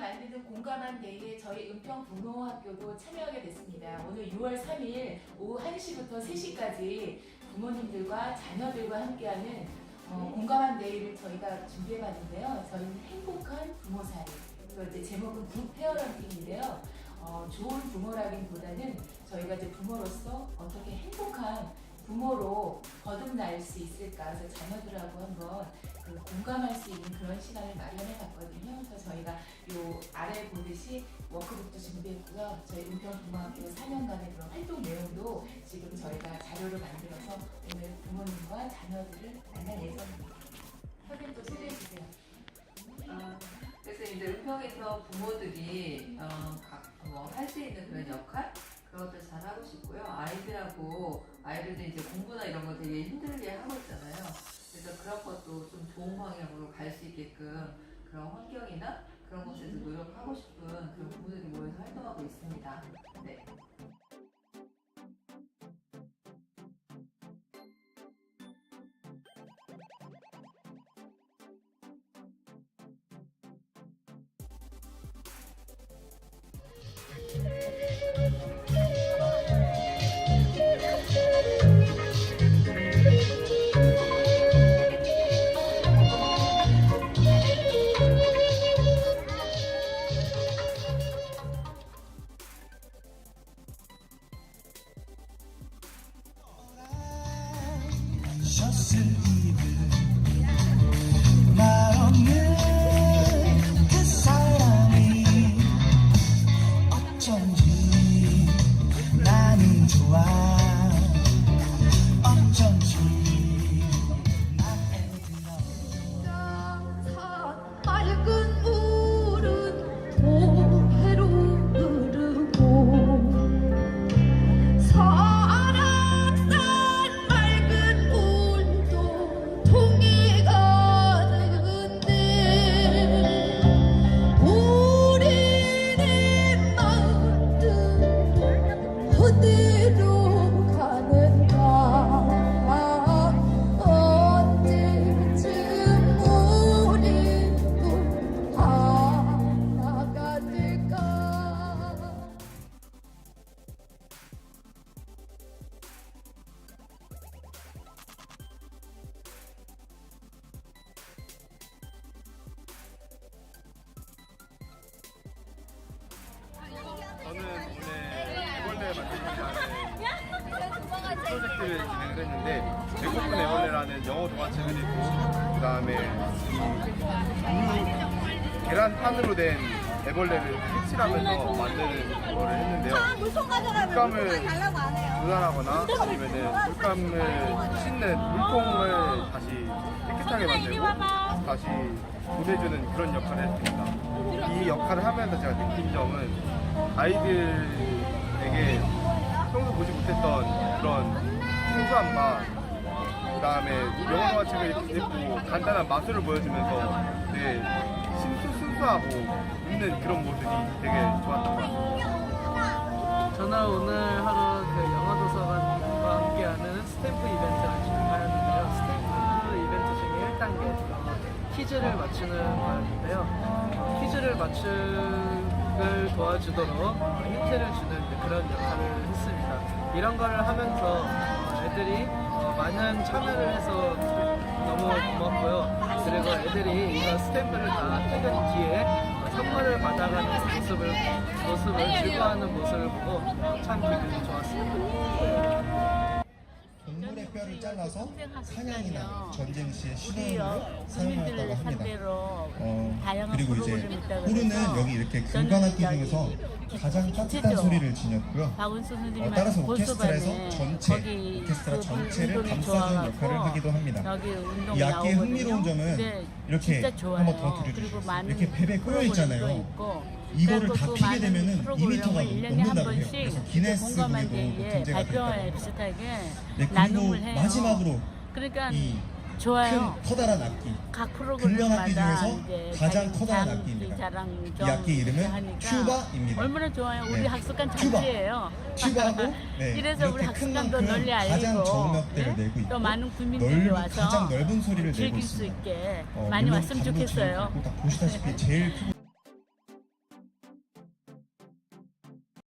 만드는 공감한 데이에 저희 은평 부모학교도 참여하게 됐습니다. 오늘 6월 3일 오후 1시부터 3시까지 부모님들과 자녀들과 함께하는 어, 공감한 데이를 저희가 준비해봤는데요. 저희는 행복한 부모살이. 또 이제 제목은 굿 페어런팅인데요. 어, 좋은 부모라기보다는 저희가 이제 부모로서 어떻게 행복한 부모로 거듭날 수 있을까 그래서 자녀들하고 한번 그 공감할 수 있는 그런 시간을 마련해 봤거든요. 그래서 저희가 요 아래 보듯이 워크북도 준비했고요. 저희 은평부모학교 4년간의 그런 활동 내용도 지금 저희가 자료를 만들어서 오늘 부모님과 자녀들을 만날 예정입니다. 선생님 또 소개해 주세요. 아, 그래서 이제 은평에서 부모들이 어, 뭐할 수 있는 그런 역할 그런 것들 잘 하고 싶고요. 아이들하고 아이들도 이제 공부나 이런 거 되게 힘들게 하고 있잖아요. 그래서 그런 것도 좀 좋은 방향으로 갈 수 있게끔 그런 환경이나 그런 곳에서 노력하고 싶은 그런 부모들이 모여서 활동하고 있습니다. 네. and you. 했는데 배고픈 애벌레라는 영어 동화책을 읽고 그 다음에 계란판으로 된 애벌레를 색칠하면서 만드는 거를 했는데요. 물통 가져가면 물감을 물통 달라고 안 해요. 도달하거나 아니면은 물감을 씻는 물통을 다시 깨끗하게 만들고 다시 보내주는 그런 역할을 했습니다. 이 역할을 하면서 제가 느낀 점은 아이들에게 평소 보지 못했던 그런 생소한 맛, 그 다음에 영어 책을 읽고 간단한 마술을 보여주면서 되게 심수 순수하고 웃는 그런 모습이 되게 좋았던 것 같아요. 저는 오늘 하루 그 영어도서관과 함께하는 스탬프 이벤트를 진행하였는데요. 스탬프 이벤트 중에 1단계 어, 퀴즈를 맞추는 거였는데요. 어, 퀴즈를 맞추를 도와주도록 어, 힌트를 주는 그런 역할을 했습니다. 이런 거를 하면서 어, 애들이 어, 많은 참여를 해서 너무 고맙고요. 그리고 애들이 이런 스탬프를 다 뜯은 뒤에 어, 선물을 받아가는 모습을 모습을 즐거워하는 모습을 보고 어, 참 기분이 좋았습니다. 동물의 뼈를 잘라서. 사냥이나 전쟁 시에 어, 사용하였다고 합니다. 어, 그리고 이제 그래서 여기 이렇게 금관악기 여기 중에서 가장 따뜻한. 소리를 지녔고요. 어, 따라서 오케스트라에서 전체, 거기 오케스트라 그 전체를 감싸주는 좋아갖고 역할을 하기도 합니다. 이 악기의. 흥미로운 점은 근데 이렇게. 한번 더 들려주세요. 이렇게 벨에 꼬여 있잖아요. 이거를 다 피게 되면은 프로그램을 2m가 일년에 한 넘는다고 해요. 그래서 기네스 공감한 북에도 데에 등재가 발표와 됐다고. 비슷하게 네, 그리고. 마지막으로 그러니까 이 좋아요. 큰 커다란 악기 각 악기 프로그램마다 중에서 이제 가장 커다란 악기입니다. 자랑 이좀 악기 이름은 튜바입니다. 얼마나 좋아요. 우리 네. 학습관 튜바. 잔치예요. 튜바고 네, 이래서 우리 이렇게 큰 학습관도 만큼 널리 가장 알리고 좋은 역대를 네? 내고 있고 또 많은 국민들이 넓은, 와서 가장 넓은 소리를 내고 즐길 수 있습니다. 있게 어, 많이 물론 왔으면 좋겠어요. 딱 보시다시피 제일 크고